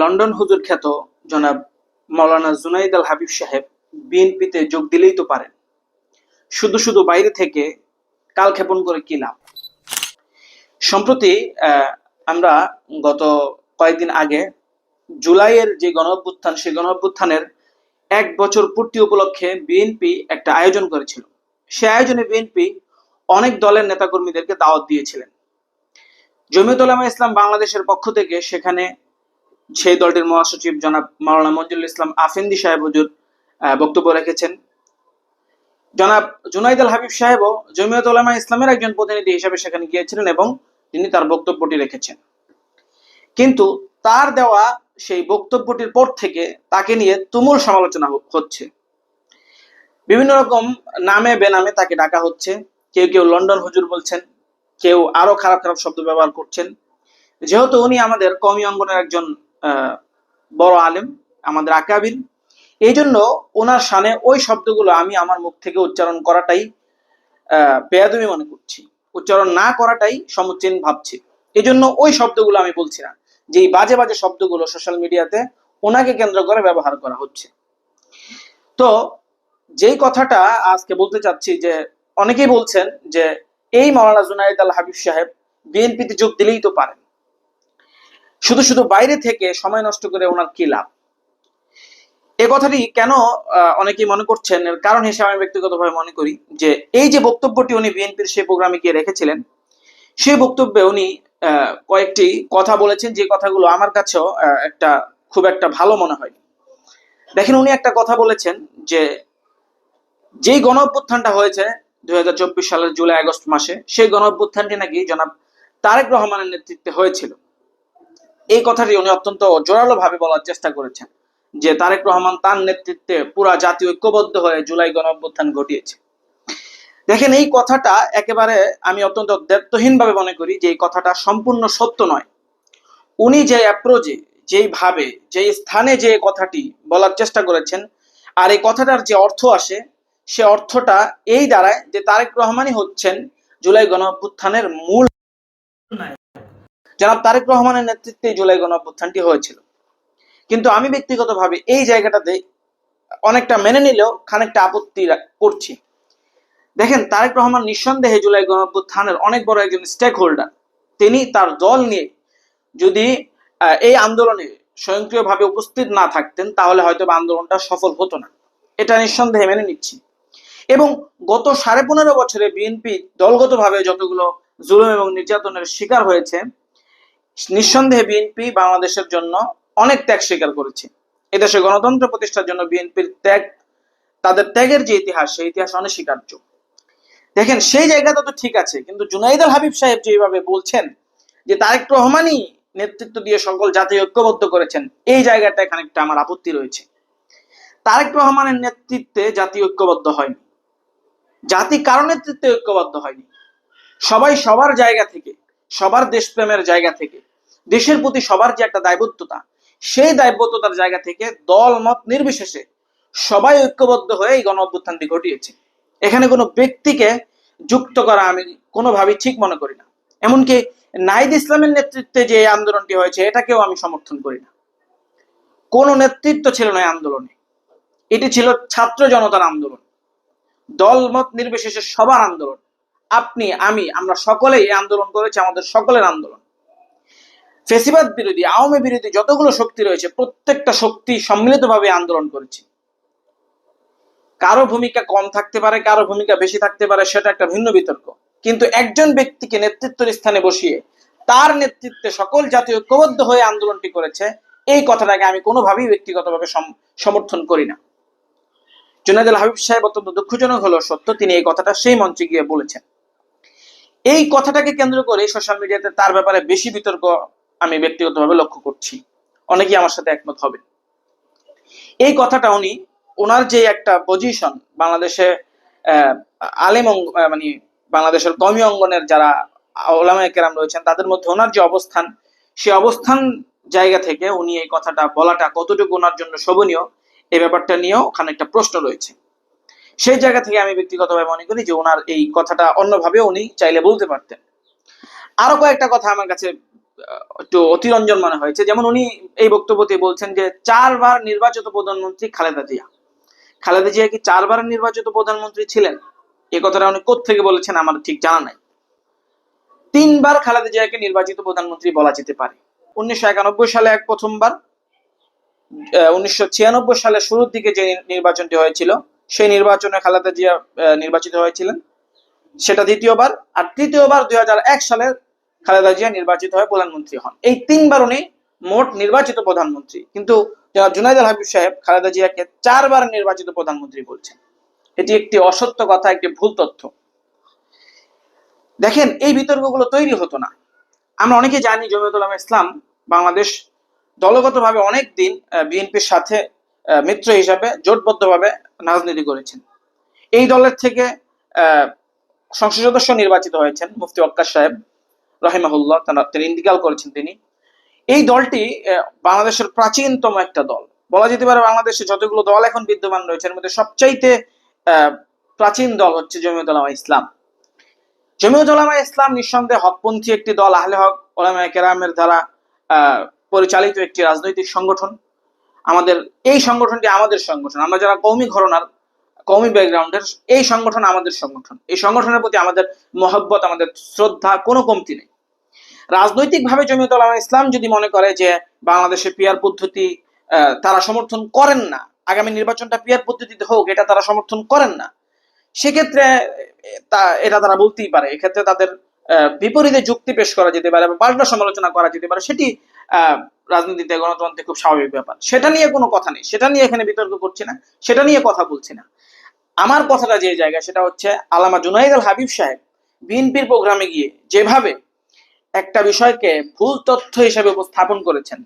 London হুজুর খ্যাত জনাব মাওলানা জুনাইদ আল হাবিব সাহেব বিএনপিতে যোগ দিলেই তো পারেন। শুধু শুধু বাইরে থেকে কালক্ষেপণ করে কি লাভ? সম্প্রতি আমরা গত কয়েকদিন আগে জুলাইয়ের যে গণ অভ্যুত্থান সেই গণ অভ্যুত্থানের এক বছর পূর্তি উপলক্ষে বিএনপি একটা আয়োজন করেছিল। সে আয়োজনে বিএনপি অনেক দলের নেতাকর্মীদেরকে দাওয়াত দিয়েছিলেন। জমিয়ত উলামা ইসলাম বাংলাদেশের পক্ষ থেকে সেখানে সেই দলটির মহাসচিব জনাব মাওলানা মঞ্জুরুল ইসলাম আফেন্দি সাহেব হুজুর বক্তব্য রেখেছেন। জনাব জুনাইদ আল হাবিব সাহেবও জমিয়ত উলামা ইসলামের একজন প্রতিনিধি হিসেবে সেখানে গিয়েছিলেন এবং তিনি তার বক্তব্যটি রেখেছেন। কিন্তু তার দেওয়া সেই বক্তব্যটির পর থেকে তাকে নিয়ে তুমুল সমালোচনা হচ্ছে। বিভিন্ন রকম নামে বেনামে তাকে ডাকা হচ্ছে। কেউ কেউ লন্ডন হুজুর বলছেন, কেউ আরও খারাপ খারাপ শব্দ ব্যবহার করছেন। যেহেতু উনি আমাদের কমি অঙ্গনের একজন বড় আলেম আমাদের আকাবির। এই জন্য ওনার সানে ওই শব্দগুলো আমি আমার মুখ থেকে উচ্চারণ করাটাই আহ, বেয়াদবি মনে করছি। উচ্চারণ না করাটাই সমুচীন ভাবছি। এই জন্য ওই শব্দগুলো আমি বলছি না যে বাজে বাজে শব্দগুলো সোশ্যাল মিডিয়াতে ওনাকে কেন্দ্র করে ব্যবহার করা হচ্ছে। তো যেই কথাটা আজকে বলতে চাচ্ছি যে অনেকেই বলছেন যে এই মাওলানা জুনাইদ আল হাবিব সাহেব বিএনপিতে যোগ দিলেই তো পারেন। শুধু শুধু বাইরে থেকে সময় নষ্ট করে ওনার কি লাভ? এ কথাটি কেন অনেকেই মনে করছেন, এর কারণ হিসেবে আমি ব্যক্তিগতভাবে মনে করি যে এই যে বক্তব্যটি উনি বিএনপির সেই প্রোগ্রামে গিয়ে রেখেছিলেন, সেই বক্তব্যে উনি কয়েকটি কথা বলেছেন যে কথাগুলো আমার কাছেও একটা খুব একটা ভালো মনে হয়নি দেখেন উনি একটা কথা বলেছেন যে যেই গণ অভ্যুত্থানটা হয়েছে দুই হাজার চব্বিশ সালের জুলাই আগস্ট মাসে, সেই গণ অভ্যুত্থানটি নাকি জনাব তারেক রহমানের নেতৃত্বে হয়েছিল। এই কথাটি উনি অত্যন্ত জোরালো ভাবে বলার চেষ্টা করেছেন, যে তারেক রহমান তার নেতৃত্বে পুরা জাতি ঐক্যবদ্ধ হয়ে জুলাই গণ অভ্যুত্থান ঘটিয়েছে দেখেন, এই কথাটা একেবারে আমি অত্যন্ত ভাবে মনে করি যে এই কথাটা সম্পূর্ণ সত্য নয় উনি যে অ্যাপ্রোচে যেই ভাবে, যেই স্থানে যে কথাটি বলার চেষ্টা করেছেন, আর এই কথাটার যে অর্থ আসে, সে অর্থটা এই দাঁড়ায় যে তারেক রহমানই হচ্ছেন জুলাই গণ মূল। জনাব তারেক রহমানের নেতৃত্বে জুলাই গণ অভ্যুত্থানটি হয়েছিল। কিন্তু আমি ব্যক্তিগতভাবে এই জায়গাটাতে অনেকটা মেনে নিলেও খানিকটা আপত্তি করছি। দেখেন, তারেক রহমান নিঃসন্দেহে জুলাই গণ অভ্যুত্থানের অনেক বড় একজন স্টেক হোল্ডার তিনি তার দল নিয়ে যদি এই আন্দোলনে স্বয়ংক্রিয়ভাবে উপস্থিত না থাকতেন, তাহলে হয়তো আন্দোলনটা সফল হতো না। এটা নিঃসন্দেহে মেনে নিচ্ছি। এবং গত সাড়ে পনেরো বছরে বিএনপি দলগতভাবে যতগুলো জুলুম এবং নির্যাতনের শিকার হয়েছে নিঃসন্দেহে বিএনপি বাংলাদেশের জন্য অনেক ত্যাগ স্বীকার করেছে। এদেশে গণতন্ত্র প্রতিষ্ঠার জন্য বিএনপির ত্যাগ, তাদের ত্যাগের যে ইতিহাস, সেই ইতিহাস অনস্বীকার্য। দেখেন, সেই জায়গাটা তো ঠিক আছে, কিন্তু জুনাইদ আল হাবিব সাহেব যেভাবে বলছেন, যে তারেক রহমানই নেতৃত্ব দিয়ে সকল জাতি ঐক্যবদ্ধ করেছেন, এই জায়গাটা খানিকটা আমার আপত্তি রয়েছে। তারেক রহমানের নেতৃত্বে জাতি ঐক্যবদ্ধ হয়নি। জাতি কারও নেতৃত্বে ঐক্যবদ্ধ হয়নি? সবাই সবার জায়গা থেকে, সবার দেশপ্রেমের জায়গা থেকে দেশের প্রতি সবার যে একটা দায়বদ্ধতা, সেই দায়বদ্ধতার জায়গা থেকে দল মত নির্বিশেষে সবাই ঐক্যবদ্ধ হয়ে এই গণ অভ্যুত্থানটি ঘটিয়েছে। এখানে কোনো ব্যক্তিকে যুক্ত করা আমি কোনোভাবেই ঠিক মনে করি না। এমনকি নাইদ ইসলামের নেতৃত্বে যে আন্দোলনটি হয়েছে, এটাকেও আমি সমর্থন করি না। কোনো নেতৃত্ব ছিল না আন্দোলনে। এটি ছিল ছাত্র জনতার আন্দোলন। দলমত নির্বিশেষে সবার আন্দোলন। আপনি, আমি, আমরা সকলেই এই আন্দোলন করেছি, আমাদের সকলের আন্দোলন। ফেসিবাদ বিরোধী, আওয়ামী বিরোধী যতগুলো শক্তি রয়েছে, প্রত্যেকটা শক্তি সম্মিলিতভাবে আন্দোলন করেছে। কারও ভূমিকা কম থাকতে পারে, কারও ভূমিকা বেশি থাকতে পারে, সেটা একটা ভিন্ন বিতর্ক। কিন্তু একজন ব্যক্তিকে নেতৃত্বের স্থানে বসিয়ে তার নেতৃত্বে সকল জাতীয় ঐক্যবদ্ধ হয়ে আন্দোলনটি করেছে, এই কথাটাকে আমি কোনোভাবেই ব্যক্তিগতভাবে সম- সমর্থন করি না। জুনাইদ আল হাবিব সাহেব অত্যন্ত দুঃখজনক হলো, সত্য, তিনি এই কথাটা সেই মঞ্চে গিয়ে বলেছেন। এই কথাটাকে কেন্দ্র করে সোশ্যাল মিডিয়াতে তার ব্যাপারে বেশি বিতর্ক আমি ব্যক্তিগতভাবে লক্ষ্য করছি। অনেকেই আমার সাথে একমত হবে। এই কথাটা উনি ওনার যে একটা পজিশন বাংলাদেশে আলেম মানে বাংলাদেশের কমি অঙ্গনের যারা ওলামায়ে রয়েছেন, তাদের মধ্যে ওনার যে অবস্থান সেই অবস্থান জায়গা থেকে উনি এই কথাটা বলাটা কতটুকু ওনার জন্য শোভনীয় এই ব্যাপারটা নিয়েও ওখানে একটা প্রশ্ন রয়েছে। সেই জায়গা থেকে আমি ব্যক্তিগতভাবে মনে করি যে ওনার এই কথাটা অন্যভাবে উনি চাইলে বলতে পারতেন। আরও কয়েকটা কথা আমার কাছে একটু অতিরঞ্জন মনে হয়েছে। যেমন উনি এই বক্তব্যতে বলছেন যে, চারবার নির্বাচিত প্রধানমন্ত্রী খালেদা জিয়া। খালেদা জিয়া কি চারবার নির্বাচিত প্রধানমন্ত্রী ছিলেন? এই কথাটা উনি থেকে বলেছেন আমার ঠিক জানা নাই। তিনবার খালেদা জিয়াকে নির্বাচিত প্রধানমন্ত্রী বলা যেতে পারে। উনিশশো একানব্বই সালে এক প্রথমবার উনিশশো সালের শুরুর দিকে যে নির্বাচনটি হয়েছিল, সেই নির্বাচনে খালেদা জিয়া নির্বাচিত হয়েছিলেন। সেটা দ্বিতীয়বার, আর তৃতীয়বার দুই সালের খালেদা জিয়া নির্বাচিত হয়ে প্রধানমন্ত্রী হন। এই তিনবার উনি মোট নির্বাচিত প্রধানমন্ত্রী। কিন্তু জনাব জুনাইদ আল হাবিব সাহেব খালেদা জিয়াকে চারবার নির্বাচিত প্রধানমন্ত্রী বলছেন। এটি একটি অসত্য কথা, একটি ভুল তথ্য। দেখেন, এই বিতর্কগুলো তৈরি হতো না। আমরা অনেকে জানি জমিয়তুল ইসলাম বাংলাদেশ দলগতভাবে অনেক দিন বিএনপির সাথে মিত্র হিসাবে জোটবদ্ধভাবে রাজনীতি করেছেন। এই দলের থেকে সংসদ সদস্য নির্বাচিত হয়েছেন মুফতি অক্কার সাহেব। রহিমাহুল্লাহ তিনি ইন্তিকাল করেছেন তিনি। এই দলটি বাংলাদেশের প্রাচীনতম একটা দল। বলা যেতে পারে বাংলাদেশে যতগুলো দল এখন বিদ্যমান রয়েছে, এর মধ্যে সবচাইতে প্রাচীন দল হচ্ছে জমিয়ত ইসলাম। জমিয়ত ইসলাম নিঃসন্দেহে হকপন্থী একটি দল, আহলে হক, ওলামা কেরামের দ্বারা পরিচালিত একটি রাজনৈতিক সংগঠন। আমাদের, এই সংগঠনটি আমাদের সংগঠন। আমরা যারা কৌমি ঘরনার কৌমি ব্যাকগ্রাউন্ডের এই সংগঠন আমাদের সংগঠন। এই সংগঠনের প্রতি আমাদের মহব্বত, আমাদের শ্রদ্ধা কোনো কমতি নেই। রাজনৈতিকভাবে জমিয়ত ইসলাম যদি মনে করে যে বাংলাদেশে পিয়ার পদ্ধতি তারা সমর্থন করেন না, আগামী নির্বাচনটা পিয়ার পদ্ধতিতে হোক, এটা তারা সমর্থন করেন না, সেক্ষেত্রে এটা তারা বলতেই পারে। এক্ষেত্রে তাদের বিপরীতে যুক্তি পেশ করা যেতে পারে বা পাল্টা সমালোচনা করা যেতে পারে, সেটি রাজনীতিতে গণতন্ত্রে খুব স্বাভাবিক ব্যাপার। সেটা নিয়ে কোনো কথা নেই, সেটা নিয়ে এখানে বিতর্ক করছি না, সেটা নিয়ে কথা বলছি না। আমার কথাটা যে জায়গা সেটা হচ্ছে আলামা জুনাইদ আল হাবিব সাহেব বিএনপির প্রোগ্রামে গিয়ে যেভাবে একটা বিষয়কে ভুল তথ্য হিসেবে উপস্থাপন করেছেন,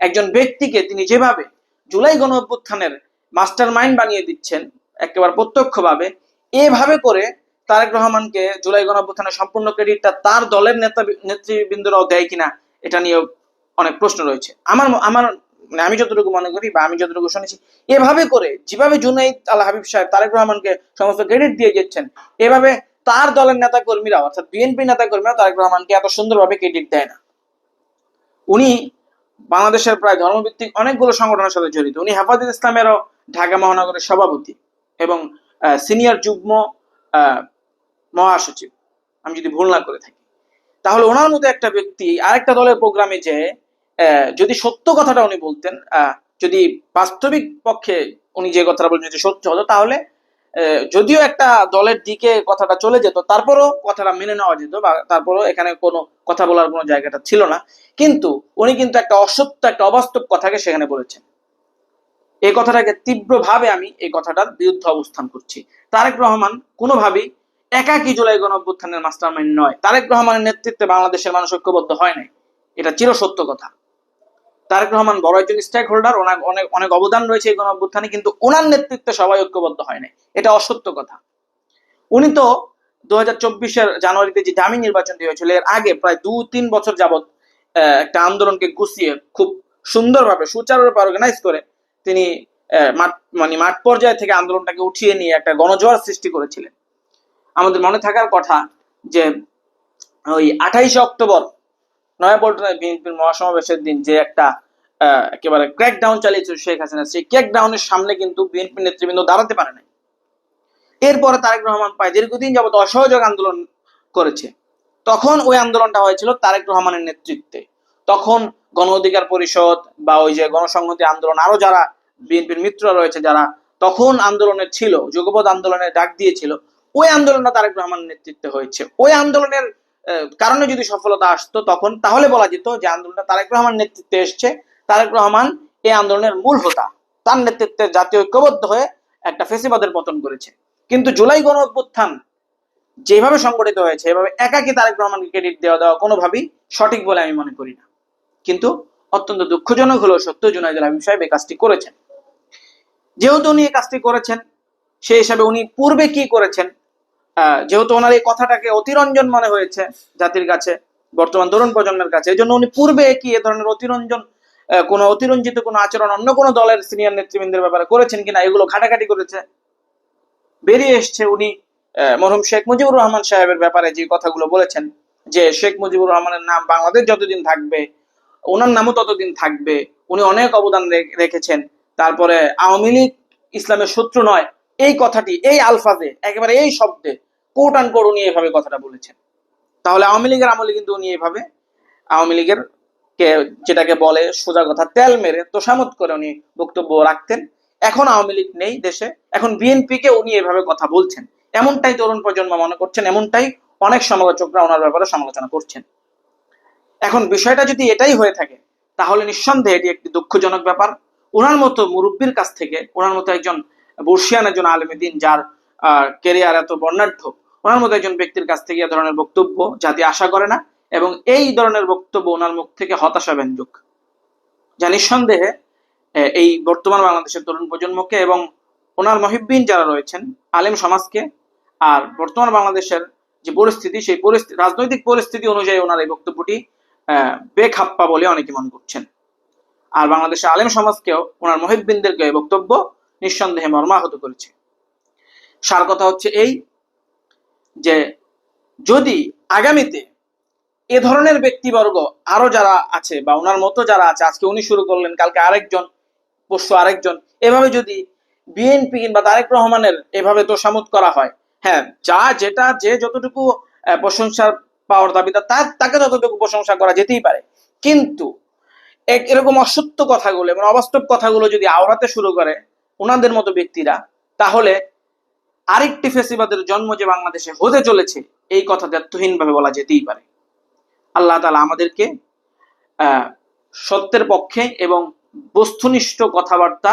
একজন ব্যক্তিকে তিনি যেভাবে জুলাই গণ অভ্যুত্থানের মাস্টার মাইন্ড বানিয়ে দিচ্ছেন, একেবারে প্রত্যক্ষভাবে, এভাবে করে তারেক রহমানকে জুলাই গণ অভ্যুত্থানের সম্পূর্ণ ক্রেডিটটা তার দলের নেতা নেতৃবৃন্দরাও দেয় কিনা, এটা নিয়েও অনেক প্রশ্ন রয়েছে। আমার আমার মানে আমি যতটুকু মনে করি বা আমি যতটুকু শুনেছি, এভাবে করে যেভাবে জুনাইদ আল হাবিব সাহেব, তারেক রহমানকে সমস্ত ক্রেডিট দিয়ে যাচ্ছেন, এভাবে তার দলের নেতা কর্মীরা অর্থাৎ বিএনপি নেতা কর্মীরা তারেক রহমানকে এত সুন্দরভাবে ক্রেডিট দেয় না। উনি বাংলাদেশের প্রায় ধর্মভিত্তিক অনেকগুলো সংগঠনের সাথে জড়িত। উনি হেফাজত ইসলামেরও ঢাকা মহানগরের সভাপতি এবং সিনিয়র যুগ্ম মহাসচিব। আমি যদি ভুল না করে থাকি। তাহলে ওনার মতো একটা ব্যক্তি আরেকটা দলের প্রোগ্রামে যে যদি সত্য কথাটা উনি বলতেন যদি বাস্তবিক পক্ষে উনি যে কথাটা বলছেন যদি সত্য হতো, তাহলে যদিও একটা দলের দিকে কথাটা চলে যেত, তারপরও কথাটা মেনে নেওয়া যেত বা তারপরও এখানে কোনো কথা বলার কোনো জায়গাটা ছিল না, কিন্তু উনি কিন্তু একটা অসত্য, একটা অবাস্তব কথাকে সেখানে বলেছেন। এই কথাটাকে তীব্রভাবে আমি এই কথাটার বিরুদ্ধে অবস্থান করছি। তারেক রহমান কোনোভাবেই একাকি জুলাই গণ অভ্যুত্থানের মাস্টার মাইন্ড নয়। তারেক রহমানের নেতৃত্বে বাংলাদেশের মানুষ ঐক্যবদ্ধ হয় নাই। এটা চির সত্য কথা। তারেক রহমান বড় একজন স্টেক হোল্ডার ওনার অনেক অনেক অবদান রয়েছে এই গণ অভ্যুত্থানে কিন্তু ওনার নেতৃত্বে সবাই ঐক্যবদ্ধ হয় নাই। এটা অসত্য কথা। উনি তো দু হাজার জানুয়ারিতে যে দামি নির্বাচনটি হয়েছিল এর আগে প্রায় দু তিন বছর যাবৎ একটা আন্দোলনকে গুছিয়ে খুব সুন্দরভাবে, সুচারুরূপে অর্গানাইজ করে তিনি মাঠ মানে মাঠ পর্যায়ে থেকে আন্দোলনটাকে উঠিয়ে নিয়ে একটা গণজোয়ার সৃষ্টি করেছিলেন। আমাদের মনে থাকার কথা যে ওই আঠাইশে অক্টোবর নয়াপল্টনায় বিএনপির মহাসমাবেশের দিন যে একটা একেবারে ক্র্যাক ডাউন চালিয়েছিল শেখ হাসিনা, সেই ক্র্যাক ডাউনের সামনে কিন্তু বিএনপি নেতৃবৃন্দ দাঁড়াতে পারে নাই। এরপরে তারেক রহমান পায় দীর্ঘদিন যাবত অসহযোগ আন্দোলন করেছে। তখন ওই আন্দোলনটা হয়েছিল তারেক রহমানের নেতৃত্বে। তখন গণ অধিকার পরিষদ বা ওই যে গণসংহতি আন্দোলন, আরও যারা বিএনপির মিত্র রয়েছে যারা, তখন আন্দোলনে ছিল যুগপথ আন্দোলনের ডাক দিয়েছিল, ওই আন্দোলনটা তারেক রহমানের নেতৃত্বে হয়েছে। ওই আন্দোলনের কারণে যদি সফলতা আসতো তখন, তাহলে বলা যেত যে আন্দোলনটা তারেক রহমান নেতৃত্বে এসছে। তারেক রহমান এই আন্দোলনের মূল হোতা। তার নেতৃত্বে জাতীয় ঐক্যবদ্ধ হয়ে একটা ফেসিবাদের পতন করেছে। কিন্তু জুলাই গণ অভ্যুত্থান যেভাবে সংগঠিত হয়েছে, এভাবে একাকি তারেক রহমানকে ক্রেডিট দেওয়া দেওয়া কোনোভাবেই সঠিক বলে আমি মনে করি না। কিন্তু অত্যন্ত দুঃখজনক হলেও সত্য, জুনাইদুল হাবিব সাহেব এই কাজটি করেছেন। যেহেতু উনি এই কাজটি করেছেন, সেই হিসাবে উনি পূর্বে কি করেছেন যেহেতু ওনার এই কথাটাকে অতিরঞ্জন মনে হয়েছে জাতির কাছে, বর্তমান তরুণ প্রজন্মের কাছে এই জন্য উনি পূর্বে কি এ ধরনের অতিরঞ্জন কোনো অতিরঞ্জিত কোনো আচরণ অন্য কোনো দলের সিনিয়র নেতৃবৃন্দের ব্যাপারে করেছেন কিনা, এগুলো ঘাটাঘাটি করেছে। বেরিয়ে এসছে উনি মরহুম শেখ মুজিবুর রহমান সাহেবের ব্যাপারে যে কথাগুলো বলেছেন, যে শেখ মুজিবুর রহমানের নাম বাংলাদেশ যতদিন থাকবে, ওনার নামও ততদিন থাকবে, উনি অনেক অবদান রেখেছেন। তারপরে আওয়ামী লীগ ইসলামের শত্রু নয়, এই কথাটি, এই আলফাজে, একেবারে এই শব্দে কোট আন কোট উনি এইভাবে কথাটা বলেছেন। তাহলে আওয়ামী লীগের আমলে কিন্তু উনি এইভাবে আওয়ামী লীগের কে যেটাকে বলে সোজা কথা, তেল মেরে তোষামত করে উনি বক্তব্য রাখতেন। এখন আওয়ামী লীগ নেই দেশে, এখন বিএনপি কে উনি এভাবে কথা বলছেন। এমনটাই তরুণ প্রজন্ম মনে করছেন, এমনটাই অনেক সমালোচকরা ওনার ব্যাপারে সমালোচনা করছেন। এখন বিষয়টা যদি এটাই হয়ে থাকে, তাহলে নিঃসন্দেহে এটি একটি দুঃখজনক ব্যাপার। ওনার মতো মুরব্বীর কাছ থেকে ওনার মতো একজন বর্ষিয়ান, একজন আলেমী দিন যার কেরিয়ার এত বর্ণাঢ্য ওনার মতো একজন ব্যক্তির কাছ থেকে এ ধরনের বক্তব্য জাতি আশা করে না এবং এই ধরনের বক্তব্য ওনার মুখ থেকে হতাশা ব্যঞ্জক। যা নিঃসন্দেহে এই বর্তমান বাংলাদেশের তরুণ প্রজন্মকে এবং ওনার মহিব্বিন যারা রয়েছেন, আলেম সমাজকে আর বর্তমান বাংলাদেশের যে পরিস্থিতি, সেই পরিস্থিতি রাজনৈতিক পরিস্থিতি অনুযায়ী ওনার এই বক্তব্যটি বেখাপ্পা বলে অনেকে মনে করছেন। আর বাংলাদেশের আলেম সমাজকেও, ওনার মহিব্বিনদেরকে এই বক্তব্য নিঃসন্দেহে মর্মাহত করেছে। সার কথা হচ্ছে এই যে যদি আগামীতে এ ধরনের ব্যক্তিবর্গ আরও যারা আছে বা ওনার মতো যারা আছে আজকে উনি শুরু করলেন কালকে আরেকজন পরশু আরেকজন এভাবে যদি বিএনপি কিংবা তারেক রহমানের এভাবে তোষামত করা হয় হ্যাঁ যা যেটা যে যতটুকু আহ, প্রশংসার পাওয়ার দাবিদার তার তাকে ততটুকু প্রশংসা করা যেতেই পারে। কিন্তু এরকম অসত্য কথাগুলো এবং অবাস্তব কথাগুলো যদি আওড়াতে শুরু করে ওনাদের মতো ব্যক্তিরা তাহলে আরেকটি ফেসিবাদের জন্ম যে বাংলাদেশে হতে চলেছে, এই কথা ভাবে বলা যেতেই পারে। আল্লাহ তালা আমাদেরকে সত্যের পক্ষে এবং বস্তুনিষ্ঠ কথাবার্তা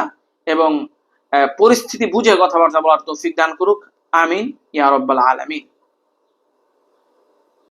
এবং পরিস্থিতি বুঝে কথাবার্তা বলার তৌফিক দান করুক। আমিন। ইয়া রব্বাল আলামিন।